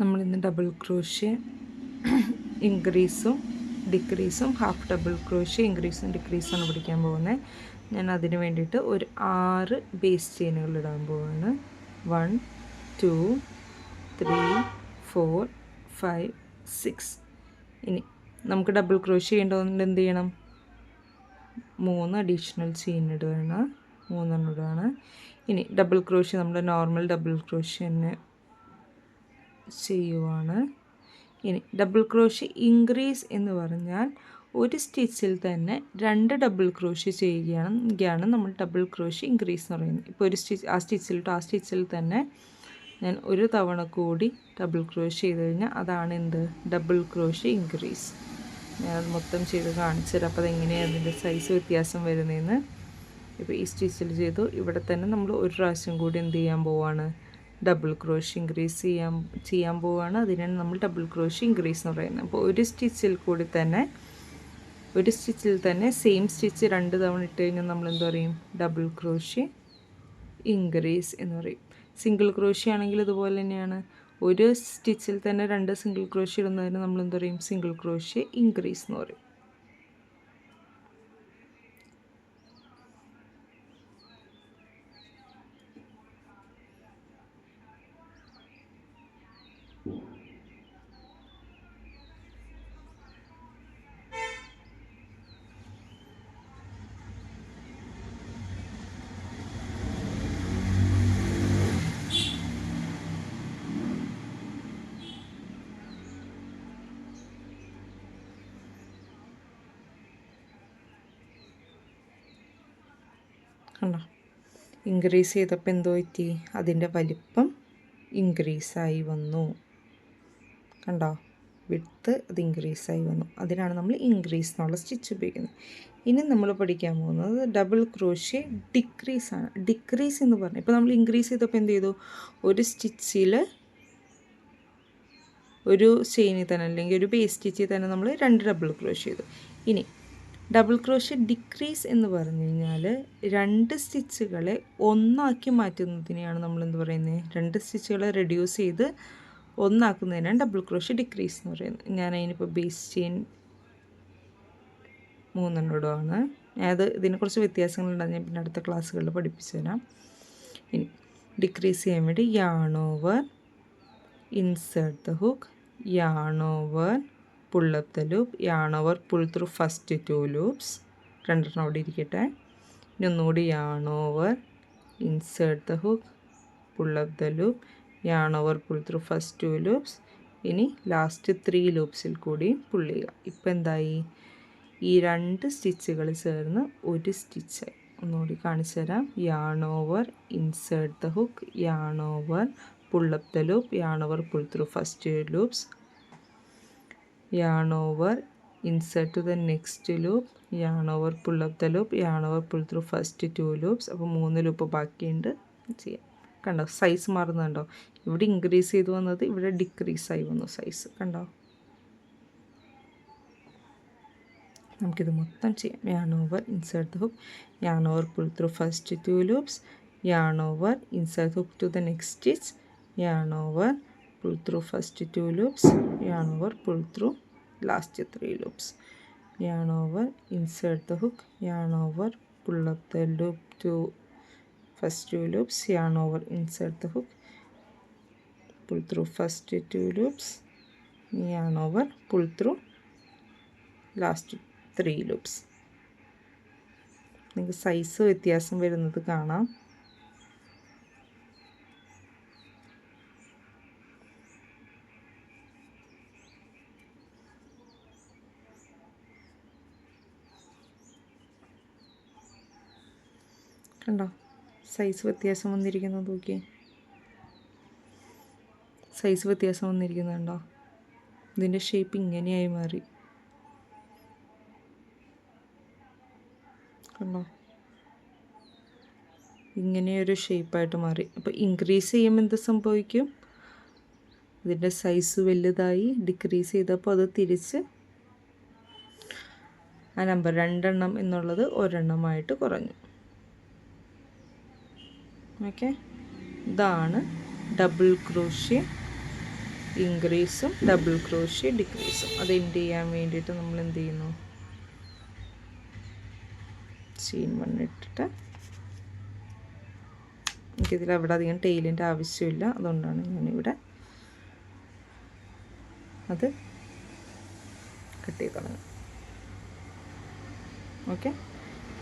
നമ്മളിന്ന് double crochet ഇൻക്രീസും ഡിക്രീസും ഹാഫ് ഡബിൾ ക്രോഷ്യ ഇൻക്രീസും ഡിക്രീസും ആണ് പഠിക്കാൻ പോകുന്നത് ഞാൻ അതിന് വേണ്ടിയിട്ട് ഒരു ആറ് ബേസ് ചെയിനുകൾ ഇടാൻ പോവാണ്. One two three four five six ഇനി നമുക്ക് ഡബിൾ ക്രോഷ്യ ചെയ്യേണ്ടതുകൊണ്ട് എന്ത് ചെയ്യണം? മൂന്ന് അഡീഷണൽ ചെയിൻ ഇടുകയാണ്. മൂന്നെണ്ണം ഇടുകയാണ്. ഇനി ഡബിൾ ക്രോഷ്യ നമ്മുടെ നോർമൽ ഡബിൾ ക്രോഷ്യ തന്നെ ചെയ്യുവാണ്. ഇനി ഡബിൾ ക്രോഷ്യ ഇൻക്രീസ് എന്ന് പറഞ്ഞാൽ ഒരു സ്റ്റിച്ചിൽ തന്നെ രണ്ട് ഡബിൾ ക്രോഷ്യ ചെയ്യുകയാണെങ്കിലാണ് നമ്മൾ ഡബിൾ ക്രോഷ്യ ഇൻക്രീസ് എന്ന് പറയുന്നത്. ഇപ്പോൾ ഒരു സ്റ്റിച്ച് ആ സ്റ്റിച്ചിൽ ആ സ്റ്റിച്ചിൽ തന്നെ ഞാൻ ഒരു തവണ കൂടി ഡബിൾ ക്രോഷ്യ ചെയ്ത് കഴിഞ്ഞാൽ അതാണ് എന്ത്? ഡബിൾ ക്രോഷ്യ ഇൻക്രീസ് ഞാൻ മൊത്തം ചെയ്ത് കാണിച്ചു തരാം. അപ്പോൾ അതെങ്ങനെയാണ് അതിന്റെ സൈസ് വ്യത്യാസം വരുന്നതെന്ന്. ഇപ്പോൾ ഈ സ്റ്റിച്ചിൽ ചെയ്തു. ഇവിടെ തന്നെ നമ്മൾ ഒരു പ്രാവശ്യം കൂടി എന്ത് ചെയ്യാൻ പോവാണ്? ഡബിൾ ക്രോഷ് ഇൻക്രീസ് ചെയ്യാൻ ചെയ്യാൻ പോവുകയാണ് അതിനാണ് നമ്മൾ ഡബിൾ ക്രോഷ് ഇൻക്രീസ് എന്ന് പറയുന്നത്. അപ്പോൾ ഒരു സ്റ്റിച്ചിൽ കൂടി തന്നെ ഒരു സ്റ്റിച്ചിൽ തന്നെ സെയിം സ്റ്റിച്ച് രണ്ട് തവണ ഇട്ട് കഴിഞ്ഞാൽ നമ്മൾ എന്താ പറയും? ഡബിൾ ക്രോഷ് ഇൻക്രീസ് എന്ന് പറയും. സിംഗിൾ ക്രോഷി ആണെങ്കിൽ ഇതുപോലെ തന്നെയാണ്. ഒരു സ്റ്റിച്ചിൽ തന്നെ രണ്ട് സിംഗിൾ ക്രോഷി ഇടുന്നതിന് നമ്മൾ എന്താ പറയും? സിംഗിൾ ക്രോഷി ഇൻക്രീസ് എന്ന് പറയും. കണ്ടോ ഇൻക്രീസ് ചെയ്തപ്പോൾ എന്തോ പറ്റി? അതിന്റെ വലിപ്പം ഇൻക്രീസായി വന്നു. കണ്ടോ? വിട്ത്ത് അത് ഇൻക്രീസായി വന്നു. അതിനാണ് നമ്മൾ ഇൻക്രീസ് എന്നുള്ള സ്റ്റിച്ച് ഉപയോഗിക്കുന്നത്. ഇനി നമ്മൾ പഠിക്കാൻ പോകുന്നത് ഡബിൾ ക്രോഷ്യ ഡിക്രീസ് ആണ്. ഡിക്രീസ് എന്ന് പറഞ്ഞു ഇപ്പോൾ നമ്മൾ ഇൻക്രീസ് ചെയ്തപ്പോൾ എന്ത് ചെയ്തു? ഒരു സ്റ്റിച്ചിൽ ഒരു ചെയിനിൽ തന്നെ അല്ലെങ്കിൽ ഒരു ബേസ് സ്റ്റിച്ചിൽ തന്നെ നമ്മൾ രണ്ട് ഡബിൾ ക്രോഷ്യ ചെയ്തു. ഇനി ഡബിൾ ക്രോഷ്യ ഡിക്രീസ് എന്ന് പറഞ്ഞു കഴിഞ്ഞാൽ രണ്ട് സ്റ്റിച്ചുകളെ ഒന്നാക്കി മാറ്റുന്നതിനെയാണ് നമ്മൾ എന്ത് പറയുന്നത് രണ്ട് സ്റ്റിച്ചുകളെ റെഡ്യൂസ് ചെയ്ത് ഒന്നാക്കുന്നതിനാണ് ഡബിൾ ക്രോഷ്യ ഡിക്രീസ് എന്ന് പറയുന്നത്. ഞാൻ അതിനിപ്പോൾ ബേസ് ചെയിൻ അത് ഇതിനെ കുറച്ച് വ്യത്യാസങ്ങളുണ്ടെന്ന് ഞാൻ പിന്നെ അടുത്ത ക്ലാസ്സുകളിൽ പഠിപ്പിച്ചു തരാം ഇനി ഡിക്രീസ് ചെയ്യാൻ വേണ്ടി yarn over insert the hook yarn over pull up the loop yarn over pull through first two loops രണ്ടെണ്ണം അവിടെ ഇരിക്കട്ടെ. ഇനി ഒന്നുകൂടി yarn over insert the hook pull up the loop yarn over pull through first two loops ഇനി last three ലൂപ്സിൽ കൂടി pull ചെയ്യുക. ഇപ്പം എന്തായി? ഈ രണ്ട് സ്റ്റിച്ചുകൾ ചേർന്ന് ഒരു സ്റ്റിച്ചായി ഒന്നുകൂടി കാണിച്ചു തരാം. Yarn over insert the hook yarn over pull up the loop yarn over pull through first loops yarn over insert to the next loop. Yarn over pull up the loop. Yarn over pull through first two loops. അപ്പോൾ മൂന്ന് loop ബാക്കിയുണ്ട്. ചെയ്യാം കണ്ടോ? Size മാറുന്നുണ്ടോ? ഇവിടെ increase ചെയ്ത് വന്നത് ഇവിടെ ഡിക്രീസ് ആയി വന്നു സൈസ് കണ്ടോ? നമുക്കിത് മൊത്തം ചെയ്യാം. Yarn over insert the hook yarn over pull through first two loops yarn over insert hook to the next stitch yarn over pull through first two loops yarn over pull through last three loops yarn over insert the hook yarn over pull up the loop to first two loops yarn over insert the hook pull through first two loops yarn over pull through last three loops നിങ്ങൾക്ക് size വ്യത്യാസം വരുന്നത് കാണാം കണ്ടോ? Size വ്യത്യാസം വന്നിരിക്കുന്നു നോക്കി size വ്യത്യാസം വന്നിരിക്കുന്നുണ്ടോ ഇതിന്റെ ഷേപ്പ് ഇങ്ങനെയായി മാറി. കണ്ടോ? ഇങ്ങനെയൊരു ഷേപ്പായിട്ട് മാറി. അപ്പോൾ ഇൻക്രീസ് ചെയ്യുമ്പോൾ എന്ത് സംഭവിക്കും? ഇതിന്റെ സൈസ് വലുതായി ഡിക്രീസ് ചെയ്തപ്പോൾ അത് തിരിച്ച് ആ നമ്പർ രണ്ടെണ്ണം എന്നുള്ളത് ഒരെണ്ണമായിട്ട് കുറഞ്ഞു. ഓക്കെ ഇതാണ് ഡബിൾ ക്രോഷ്യ ഇൻക്രീസും ഡബിൾ ക്രോഷ്യ ഡിക്രീസും അത് എൻഡ് ചെയ്യാൻ വേണ്ടിയിട്ട് നമ്മൾ എന്ത് ചെയ്യുന്നു? ചെയിൻ വൺ ഇട്ടിട്ട് എനിക്കിതിൽ അവിടെ അധികം ടെയിലിന്റെ ആവശ്യമില്ല. അതുകൊണ്ടാണ് ഞാനിവിടെ അത് കട്ട് ചെയ്ത് തുടങ്ങുന്നത് ഓക്കെ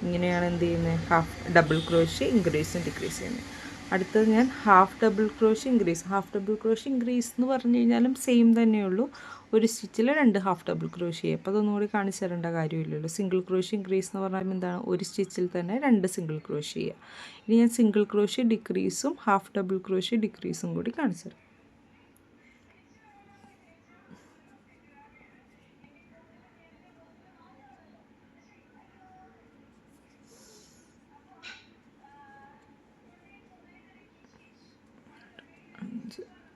ഇങ്ങനെയാണ് എന്ത് ചെയ്യുന്നത് ഹാഫ് ഡബിൾ ക്രോഷ്യ ഇൻക്രീസും ഡിക്രീസ് ചെയ്യുന്നത് അടുത്തത് ഞാൻ half double crochet increase half double crochet increase എന്ന് പറഞ്ഞു കഴിഞ്ഞാലും സെയിം തന്നെയുള്ളൂ. ഒരു സ്റ്റിച്ചിൽ രണ്ട് ഹാഫ് ഡബിൾ ക്രോഷ്യ അപ്പോൾ അതൊന്നും കൂടി കാണിച്ചു തരേണ്ട കാര്യമില്ലല്ലോ. സിംഗിൾ ക്രോഷ്യ ഇൻക്രീസ് എന്ന് പറഞ്ഞാൽ എന്താണ്? ഒരു സ്റ്റിച്ചിൽ തന്നെ രണ്ട് സിംഗിൾ ക്രോഷ്യ ചെയ്യുക. ഇനി ഞാൻ സിംഗിൾ ക്രോഷ്യ ഡിക്രീസും ഹാഫ് ഡബിൾ ക്രോഷ്യ ഡിക്രീസും കൂടി കാണിച്ചു തരാം.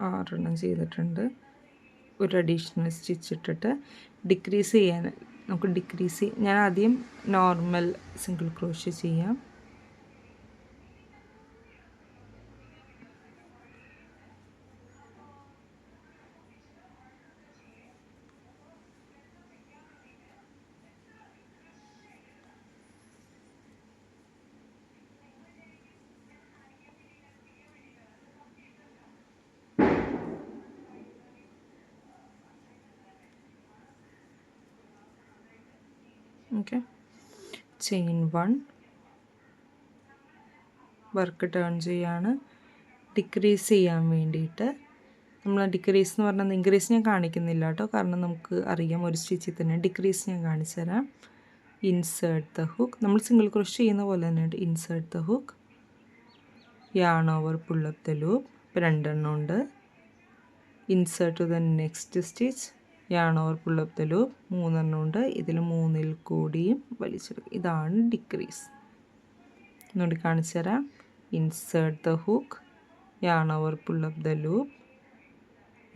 ആറെണ്ണം ചെയ്തിട്ടുണ്ട്. ഒരു അഡീഷണൽ സ്റ്റിച്ച് ഇട്ടിട്ട് ഡിക്രീസ് ചെയ്യാൻ നമുക്ക് ഡിക്രീസ് ഞാൻ ആദ്യം നോർമൽ സിംഗിൾ ക്രോഷ്യ ചെയ്യാം. Okay chain one work turn ചെയ്യാണ്. ഡിക്രീസ് ചെയ്യാൻ വേണ്ടിയിട്ട്. നമ്മൾ ഡിക്രീസ് എന്ന് പറഞ്ഞാൽ ഇൻക്രീസ് ഞാൻ കാണിക്കുന്നില്ല കേട്ടോ. കാരണം നമുക്ക് അറിയാം ഒരു സ്റ്റിച്ചിൽ തന്നെ ഡിക്രീസ് ഞാൻ കാണിച്ചു തരാം. ഇൻസേർട്ട് ദ ഹുക്ക് നമ്മൾ സിംഗിൾ ക്രോഷ് ചെയ്യുന്ന പോലെ തന്നെയുണ്ട് insert the hook yarn over pull up the loop ഇപ്പോൾ രണ്ടെണ്ണം ഉണ്ട്. Insert to the next stitch the loop മൂന്നെണ്ണം ഉണ്ട്. ഇതിൽ മൂന്നിൽ കൂടിയും വലിച്ചെടുക്കും. ഇതാണ് ഡിക്രീസ് ഒന്നുകൂടി കാണിച്ചു തരാം. Insert the hook yarn over pull up the loop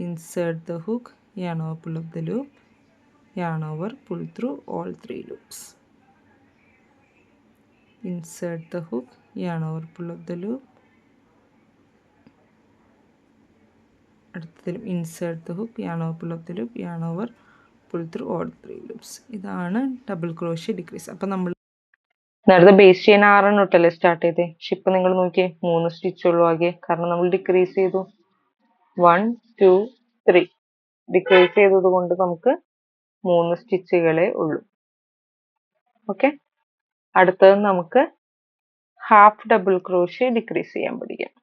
insert the hook yarn over pull up the loop yarn over pull through all three loops insert the hook yarn pull up the up the loop അടുത്തതിലും insert the hook yarn over pull off the loop yarn over pull through all three loops ഇതാണ് double crochet decrease അപ്പം നമ്മൾ നേരത്തെ base ചെയ്യാൻ ആറെണ്ണം ഇട്ടല്ലേ start ചെയ്തേ. പക്ഷെ നിങ്ങൾ നോക്കിയേ മൂന്ന് സ്റ്റിച്ച് ആകെ. കാരണം നമ്മൾ ഡിക്രീസ് ചെയ്തു. വൺ ടു ത്രീ ഡിക്രീസ് ചെയ്തത് കൊണ്ട് നമുക്ക് മൂന്ന് സ്റ്റിച്ചുകളേ ഉള്ളൂ. ഓക്കെ അടുത്തത് നമുക്ക് ഹാഫ് ഡബിൾ ക്രോഷ്യ ഡിക്രീസ് ചെയ്യാൻ പഠിക്കാം.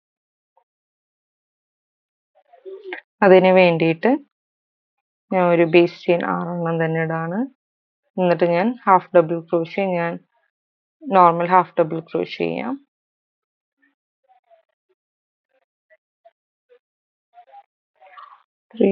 അതിന് വേണ്ടിയിട്ട് ഞാൻ ഒരു ബേസ് ചെയിൻ ആറെണ്ണം തന്നെ ഇടാണ്. എന്നിട്ട് ഞാൻ ഹാഫ് ഡബിൾ ക്രോഷ്യ ഞാൻ നോർമൽ ഹാഫ് ഡബിൾ ക്രോഷ്യ ചെയ്യാം. ത്രീ